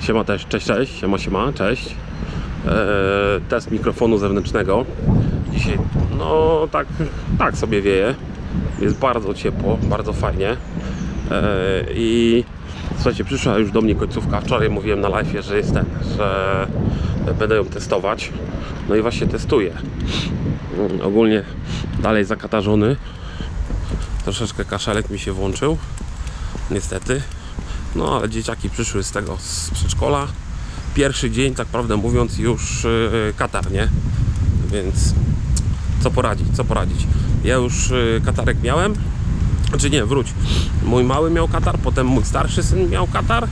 Siema też, cześć, cześć, siema, siema, cześć. Eee, test mikrofonu zewnętrznego. Dzisiaj, no tak, tak sobie wieje. Jest bardzo ciepło, bardzo fajnie. Eee, I słuchajcie, przyszła już do mnie końcówka. Wczoraj mówiłem na live, że jest ten, że będę ją testować. No i właśnie testuję. Ogólnie dalej zakatarzony. Troszeczkę kaszelek mi się włączył. Niestety. No ale dzieciaki przyszły z tego z przedszkola. Pierwszy dzień, tak prawdę mówiąc, już yy, katar, nie? Więc co poradzić, co poradzić. Ja już yy, katarek miałem. Znaczy nie, wróć. Mój mały miał katar, potem mój starszy syn miał katar,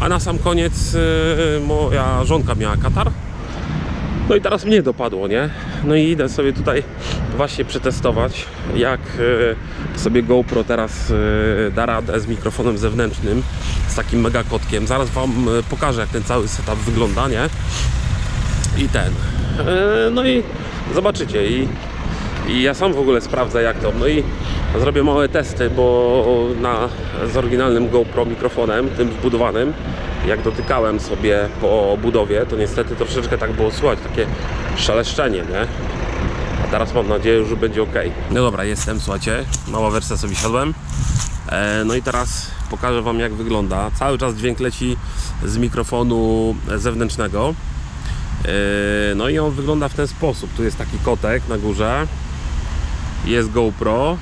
a na sam koniec moja żonka miała katar. No i teraz mnie dopadło, nie? No i idę sobie tutaj właśnie przetestować, jak e, sobie GoPro teraz e, da radę z mikrofonem zewnętrznym, z takim mega kotkiem. Zaraz Wam e, pokażę, jak ten cały setup wygląda, nie? I ten. No i zobaczycie. I, I ja sam w ogóle sprawdzę, jak to. No i zrobię małe testy, bo na, z oryginalnym GoPro mikrofonem, tym wbudowanym, jak dotykałem sobie po budowie, to niestety troszeczkę tak było słychać, takie szeleszczenie, nie? A teraz mam nadzieję, że będzie ok. No dobra, jestem, słuchajcie, mała wersja sobie siadłem. E, no i teraz pokażę Wam jak wygląda. Cały czas dźwięk leci z mikrofonu zewnętrznego. E, no i on wygląda w ten sposób. Tu jest taki kotek na górze. Jest GoPro.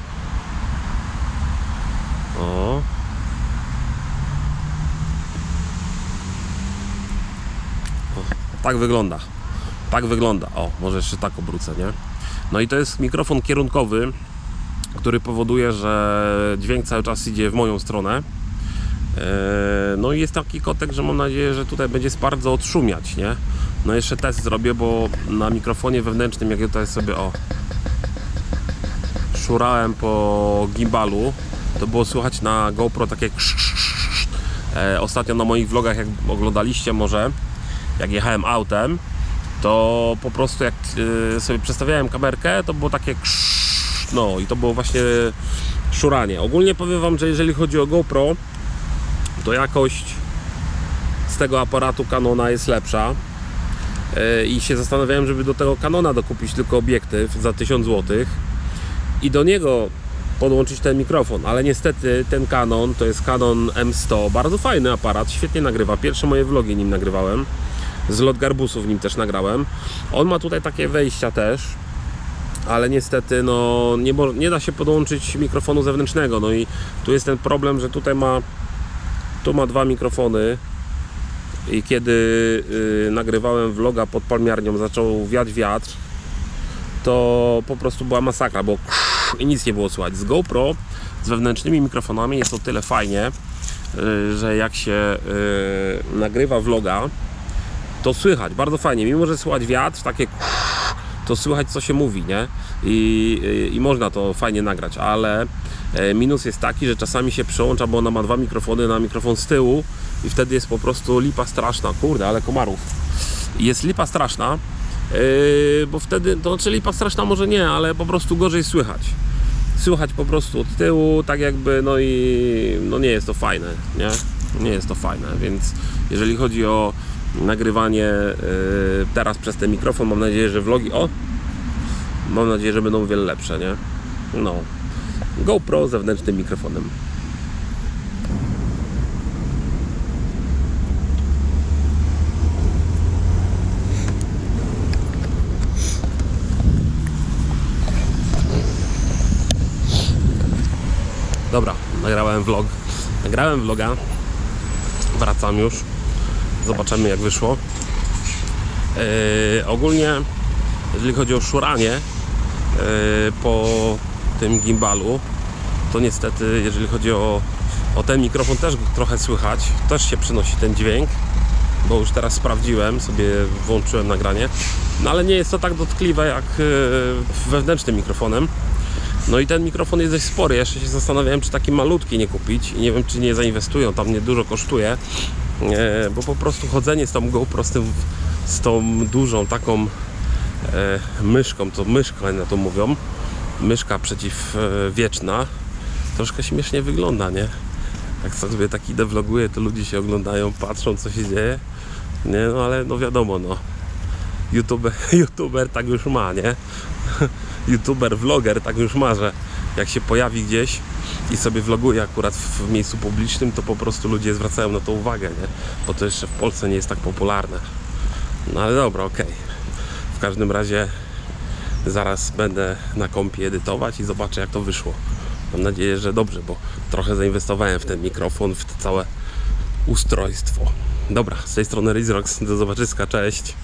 O. Tak wygląda. Tak wygląda. O, może jeszcze tak obrócę, nie? No i to jest mikrofon kierunkowy, który powoduje, że dźwięk cały czas idzie w moją stronę. Eee, No i jest taki kotek, że mam nadzieję, że tutaj będzie bardzo odszumiać, nie? No jeszcze test zrobię, bo na mikrofonie wewnętrznym, jak ja tutaj sobie o szurałem po gimbalu, to było słychać na GoPro takie krz, krz, krz. Eee, Ostatnio na moich vlogach, jak oglądaliście może, jak jechałem autem, to po prostu jak y, sobie przestawiałem kamerkę, to było takie krz, no i to było właśnie szuranie. Ogólnie powiem Wam, że jeżeli chodzi o GoPro, to jakość z tego aparatu Canona jest lepsza Y, i się zastanawiałem, żeby do tego Canona dokupić tylko obiektyw za 1000 zł i do niego podłączyć ten mikrofon, ale niestety ten Canon to jest Canon M100, bardzo fajny aparat, świetnie nagrywa. Pierwsze moje vlogi nim nagrywałem. Z lot garbusów nim też nagrałem. On ma tutaj takie wejścia też, ale niestety no, nie, nie da się podłączyć mikrofonu zewnętrznego. No i tu jest ten problem, że tutaj ma tu ma dwa mikrofony i kiedy y, nagrywałem vloga pod palmiarnią, zaczął wiać wiatr, to po prostu była masakra, bo i nic nie było słychać. Z GoPro z wewnętrznymi mikrofonami jest o tyle fajnie, y, że jak się y, nagrywa vloga, to słychać bardzo fajnie. Mimo, że słychać wiatr, takie to słychać co się mówi, nie? I, i, można to fajnie nagrać, ale e, minus jest taki, że czasami się przełącza, bo ona ma dwa mikrofony na mikrofon z tyłu i wtedy jest po prostu lipa straszna. Kurde, ale komarów. Jest lipa straszna, yy, bo wtedy, to znaczy lipa straszna może nie, ale po prostu gorzej słychać. Słychać po prostu od tyłu, tak jakby, no i no nie jest to fajne, nie? Nie jest to fajne, więc jeżeli chodzi o nagrywanie yy, teraz przez ten mikrofon, mam nadzieję, że vlogi, o, mam nadzieję, że będą o wiele lepsze, nie? No. GoPro zewnętrznym mikrofonem. Dobra, nagrałem vlog. Nagrałem vloga. Wracam już. Zobaczymy jak wyszło. Yy, ogólnie, jeżeli chodzi o szuranie yy, po tym gimbalu, to niestety, jeżeli chodzi o, o ten mikrofon, też trochę słychać. Też się przynosi ten dźwięk, bo już teraz sprawdziłem, sobie włączyłem nagranie. No ale nie jest to tak dotkliwe jak yy, wewnętrznym mikrofonem. No i ten mikrofon jest dość spory. Jeszcze się zastanawiałem, czy taki malutki nie kupić. I nie wiem, czy nie zainwestują. Tam nie dużo kosztuje. E, bo po prostu chodzenie z tą GoPro, z, tym, z tą dużą taką e, myszką, to myszka na to mówią, myszka przeciwwieczna, troszkę śmiesznie wygląda, nie? jak sobie tak idę, vloguję, to ludzie się oglądają, patrzą co się dzieje. Nie, no ale no wiadomo, no. YouTuber, YouTuber tak już ma, nie? YouTuber, vloger tak już ma, że jak się pojawi gdzieś i sobie vloguje akurat w, miejscu publicznym, to po prostu ludzie zwracają na to uwagę, nie? Bo to jeszcze w Polsce nie jest tak popularne. No ale dobra, okej. W każdym razie zaraz będę na kompie edytować i zobaczę jak to wyszło. Mam nadzieję, że dobrze, bo trochę zainwestowałem w ten mikrofon, w to całe ustrojstwo. Dobra, z tej strony Rizrox, do zobaczyska, cześć.